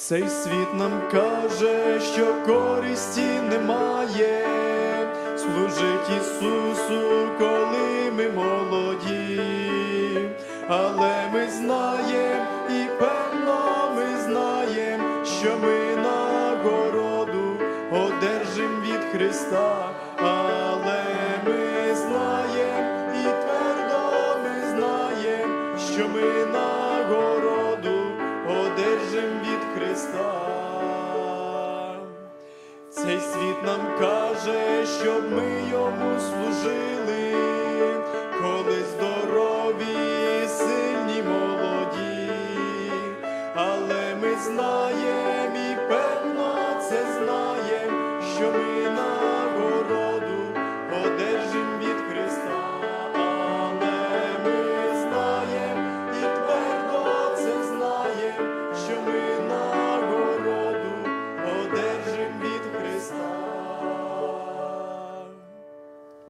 Цей світ нам каже, що користі немає, служить Ісусу, коли ми молоді, але ми знаєм і певно ми знаємо, що ми нагороду одержим від Христа, але ми знаємо і твердо ми знаємо, що ми нагороду Христа. Цей світ нам каже, щоб ми йому служили, коли здорові, сильні молоді, але ми знаємо і певно це знаємо, що ми. is the